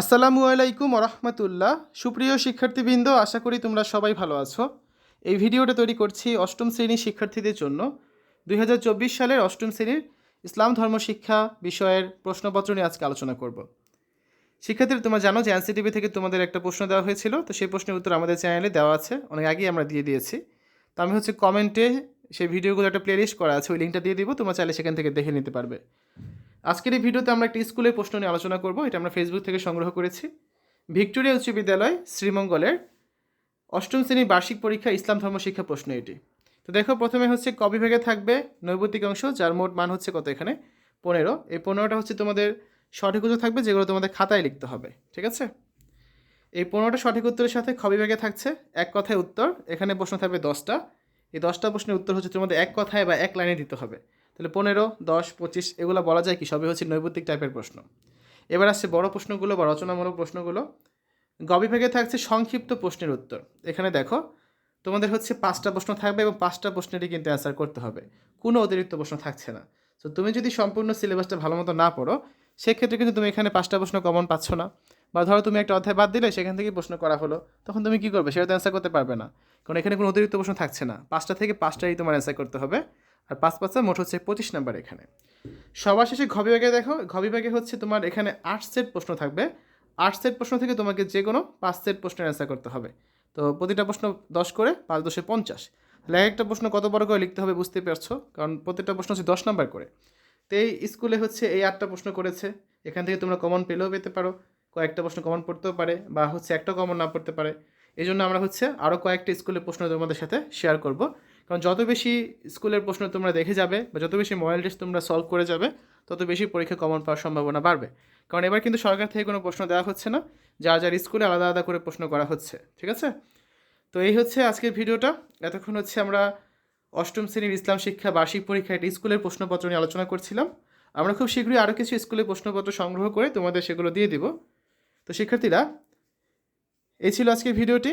আসসালামু আলাইকুম রহমতুল্লাহ। সুপ্রিয় শিক্ষার্থীবৃন্দ, আশা করি তোমরা সবাই ভালো আছো। এই ভিডিওটা তৈরি করছি অষ্টম শ্রেণির শিক্ষার্থীদের জন্য। দুই হাজার চব্বিশ সালের অষ্টম শ্রেণির ইসলাম ধর্ম শিক্ষা বিষয়ের প্রশ্নপত্র নিয়ে আজকে আলোচনা করব। শিক্ষার্থীরা, তোমরা জানো যে এনসিটিভি থেকে তোমাদের একটা প্রশ্ন দেওয়া হয়েছিল, তো সেই প্রশ্নের উত্তর আমাদের চ্যানেলে দেওয়া আছে। অনেক আগেই আমরা দিয়ে দিয়েছি। তো আমি হচ্ছে কমেন্টে সেই ভিডিওগুলো একটা প্লেলিস্ট করা আছে, ওই লিঙ্কটা দিয়ে দিব, তোমরা চাইলে সেখান থেকে দেখে নিতে পারবে। আজকের এই ভিডিওতে আমরা একটি স্কুলের প্রশ্ন নিয়ে আলোচনা করব, এটা আমরা ফেসবুক থেকে সংগ্রহ করেছি। ভিক্টোরিয়া উচ্চ বিদ্যালয়, শ্রীমঙ্গলের অষ্টম শ্রেণির বার্ষিক পরীক্ষা, ইসলাম ধর্ম শিক্ষা প্রশ্ন এটি। তো দেখো, প্রথমে হচ্ছে ক বিভাগে থাকবে নৈবতিক অংশ, যার মোট মান হচ্ছে কত এখানে? পনেরো। এই পনেরোটা হচ্ছে তোমাদের সঠিক উত্তর থাকবে, যেগুলো তোমাদের খাতায় লিখতে হবে, ঠিক আছে? এই পনেরোটা সঠিক উত্তরের সাথে খ বিভাগে থাকছে এক কথায় উত্তর, এখানে প্রশ্ন থাকবে দশটা। এই দশটা প্রশ্নের উত্তর হচ্ছে তোমাদের এক কথায় বা এক লাইনে দিতে হবে। তাহলে পনেরো, দশ, পঁচিশ, এগুলো বলা যায় কি? সবই হচ্ছে নৈবতিক টাইপের প্রশ্ন। এবার আসছে বড় প্রশ্নগুলো বা রচনামূলক প্রশ্নগুলো। গ বিভাগে থাকছে সংক্ষিপ্ত প্রশ্নের উত্তর। এখানে দেখো, তোমাদের হচ্ছে পাঁচটা প্রশ্ন থাকবে এবং পাঁচটা প্রশ্নেরই কিন্তু অ্যান্সার করতে হবে। কোনো অতিরিক্ত প্রশ্ন থাকছে না। তো তুমি যদি সম্পূর্ণ সিলেবাসটা ভালো মতো না পড়ো, সেক্ষেত্রে কিন্তু তুমি এখানে পাঁচটা প্রশ্ন কমন পাচ্ছ না। বা ধরো তুমি একটা অধ্যায় বাদ দিলে, সেখান থেকে প্রশ্ন করা হলো, তখন তুমি কী করবে? সেটা তো অ্যান্সার করতে পারবে না। কারণ এখানে কোনো অতিরিক্ত প্রশ্ন থাকছে না। পাঁচটা থেকে পাঁচটাই তোমার অ্যান্সার করতে হবে। আর পাঁচ পাঁচটা মোট হচ্ছে পঁচিশ নাম্বার এখানে। সবার শেষে ঘ বিভাগে দেখো, ঘ বিভাগে হচ্ছে তোমার এখানে আট সেট প্রশ্ন থাকবে। আট সেট প্রশ্ন থেকে তোমাকে যে কোনো পাঁচ সেট প্রশ্নের অ্যান্সার করতে হবে। তো প্রতিটা প্রশ্ন দশ করে, পাঁচ দশে পঞ্চাশ। তাহলে এক একটা প্রশ্ন কত বড় করে লিখতে হবে বুঝতে পারছ? কারণ প্রত্যেকটা প্রশ্ন হচ্ছে দশ নাম্বার করে। তো এই স্কুলে হচ্ছে এই আটটা প্রশ্ন করেছে। এখান থেকে তোমরা কমন পেলেও পেতে পারো, কয়েকটা প্রশ্ন কমন পড়তেও পারে বা হচ্ছে একটা কমন না পড়তে পারে। এই জন্য আমরা হচ্ছে আরও কয়েকটা স্কুলের প্রশ্ন তোমাদের সাথে শেয়ার করব। কারণ যত বেশি স্কুলের প্রশ্ন তোমরা দেখে যাবে বা যত বেশি মডেল টেস্ট তোমরা সলভ করে যাবে, তত বেশি পরীক্ষা কমন পাওয়ার সম্ভাবনা বাড়বে। কারণ এবার কিন্তু সরকার থেকে কোনো প্রশ্ন দেওয়া হচ্ছে না, যার যার স্কুলে আলাদা আলাদা করে প্রশ্ন করা হচ্ছে, ঠিক আছে? তো এই হচ্ছে আজকের ভিডিওটা। এতক্ষণ হচ্ছে আমরা অষ্টম শ্রেণির ইসলাম শিক্ষা বার্ষিক পরীক্ষা একটি স্কুলের প্রশ্নপত্র নিয়ে আলোচনা করছিলাম। আমরা খুব শীঘ্রই আরও কিছু স্কুলের প্রশ্নপত্র সংগ্রহ করে তোমাদের সেগুলো দিয়ে দিব। তো শিক্ষার্থীরা, এই ছিল আজকের ভিডিওটি।